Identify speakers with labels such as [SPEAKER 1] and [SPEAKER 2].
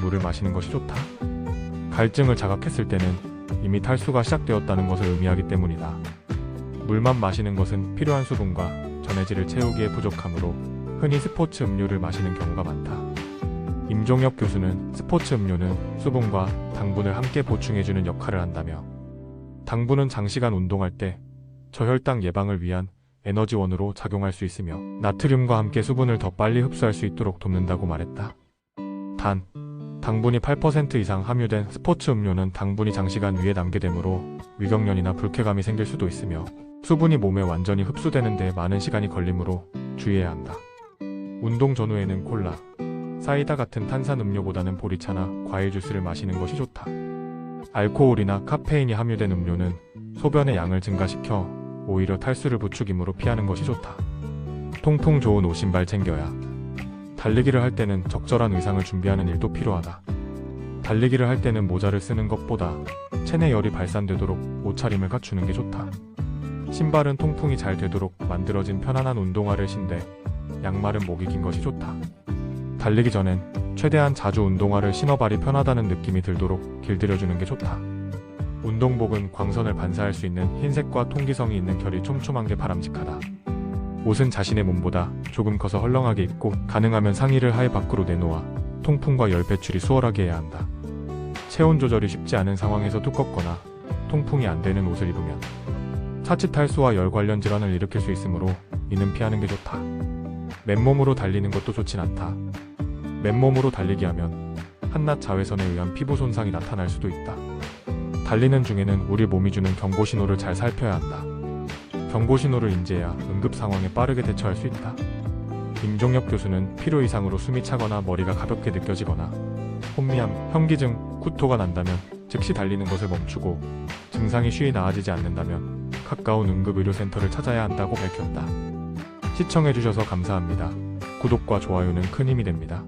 [SPEAKER 1] 물을 마시는 것이 좋다. 갈증을 자각했을 때는 이미 탈수가 시작되었다는 것을 의미하기 때문이다. 물만 마시는 것은 필요한 수분과 전해질을 채우기에 부족하므로 흔히 스포츠 음료를 마시는 경우가 많다. 임종혁 교수는 스포츠 음료는 수분과 당분을 함께 보충해주는 역할을 한다며 당분은 장시간 운동할 때 저혈당 예방을 위한 에너지원으로 작용할 수 있으며 나트륨과 함께 수분을 더 빨리 흡수할 수 있도록 돕는다고 말했다. 단, 당분이 8% 이상 함유된 스포츠 음료는 당분이 장시간 위에 남게 되므로 위경련이나 불쾌감이 생길 수도 있으며 수분이 몸에 완전히 흡수되는 데 많은 시간이 걸리므로 주의해야 한다. 운동 전후에는 콜라, 사이다 같은 탄산 음료보다는 보리차나 과일 주스를 마시는 것이 좋다. 알코올이나 카페인이 함유된 음료는 소변의 양을 증가시켜 오히려 탈수를 부추기므로 피하는 것이 좋다. 통풍 좋은 옷 신발 챙겨야. 달리기를 할 때는 적절한 의상을 준비하는 일도 필요하다. 달리기를 할 때는 모자를 쓰는 것보다 체내 열이 발산되도록 옷차림을 갖추는 게 좋다. 신발은 통풍이 잘 되도록 만들어진 편안한 운동화를 신되 양말은 목이 긴 것이 좋다. 달리기 전엔 최대한 자주 운동화를 신어 발이 편하다는 느낌이 들도록 길들여주는 게 좋다. 운동복은 광선을 반사할 수 있는 흰색과 통기성이 있는 결이 촘촘한 게 바람직하다. 옷은 자신의 몸보다 조금 커서 헐렁하게 입고 가능하면 상의를 하에 밖으로 내놓아 통풍과 열 배출이 수월하게 해야 한다. 체온 조절이 쉽지 않은 상황에서 두껍거나 통풍이 안 되는 옷을 입으면 차치 탈수와 열 관련 질환을 일으킬 수 있으므로 이는 피하는 게 좋다. 맨몸으로 달리는 것도 좋진 않다. 맨몸으로 달리기 하면 한낱 자외선에 의한 피부 손상이 나타날 수도 있다. 달리는 중에는 우리 몸이 주는 경고 신호를 잘 살펴야 한다. 경고 신호를 인지해야 응급 상황에 빠르게 대처할 수 있다. 임종혁 교수는 필요 이상으로 숨이 차거나 머리가 가볍게 느껴지거나 혼미함, 현기증, 구토가 난다면 즉시 달리는 것을 멈추고 증상이 쉬이 나아지지 않는다면 가까운 응급의료센터를 찾아야 한다고 밝혔다. 시청해주셔서 감사합니다. 구독과 좋아요는 큰 힘이 됩니다.